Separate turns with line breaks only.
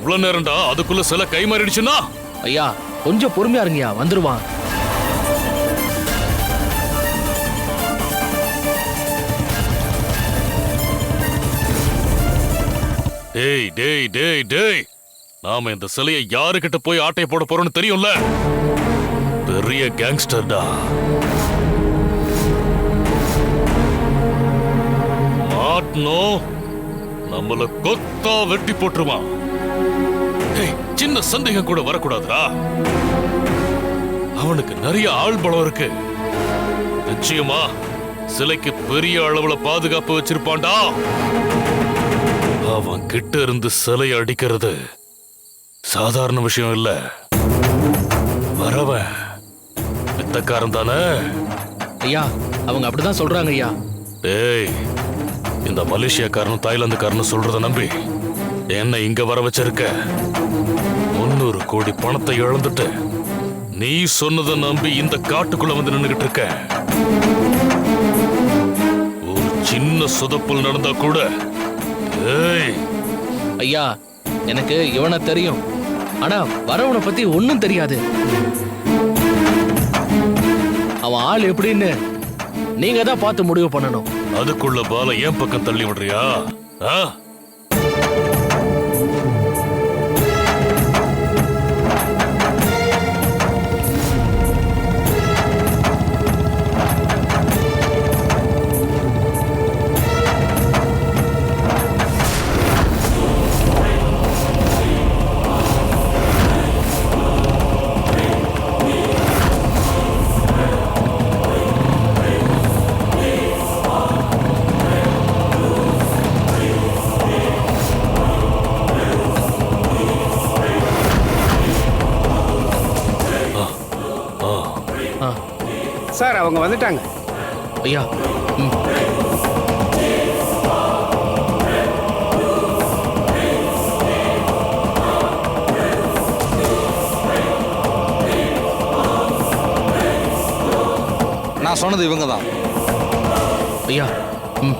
எவ்வளவு நேரம்டா? அதுக்குள்ள சில கை மாறிடுச்சுன்னா
ஐயா கொஞ்சம் பொறுமையா இருங்கய்யா. வந்துருவான்.
டேய் டேய் டேய் டேய். நாம இந்த சிலையை யாருக்கிட்ட போய் ஆட்டை போட போறோம்னு தெரியும்ல? பெரிய கேங்ஸ்டர்டா மாட்னோம் நம்மள கொத்தா வெட்டி போட்டுருவான். சின்ன சந்தேகம் கூட வரக்கூடாதுடா. அவனுக்கு நிறைய ஆள் பலம் இருக்கு. நிச்சயமா சிலைக்கு பெரிய அளவுல பாதுகாப்பு வச்சிருப்பான்டா. அவன் கிட்ட இருந்து சிலையை அடிக்கிறது சாதாரண விஷயம் இல்ல. வரவன் வித்தக்காரன் தானே?
ஐயா அவங்க அப்படிதான் சொல்றாங்க ஐயா.
டேய் இந்த மலேசியாக்காரனும் தாய்லாந்துக்காரனும் சொல்றத நம்பி என்ன இங்க வர வச்சிருக்க? முன்னூறு கோடி பணத்தை இழந்துட்டு நீ சொன்னதை நம்பி இந்த காட்டுக்குள்ள வந்து நின்னுகிட்டு இருக்க. ஒரு சின்ன சொதப்பல் நடந்தா கூட ஏய்.
ஐயா எனக்கு இவனை தெரியும். ஆனா வரவனை பத்தி ஒண்ணும் தெரியாது. அவன் ஆள் எப்படின்னு நீங்க தான் பார்த்து முடிவு பண்ணணும்.
அதுக்குள்ள பால ஏன் பக்கம் தள்ளி விடுறியா?
சார் அவங்க வந்துட்டாங்க.
ஐயா ம்.
நான் சொன்னது இவங்க தான்.
ஐயா ம்.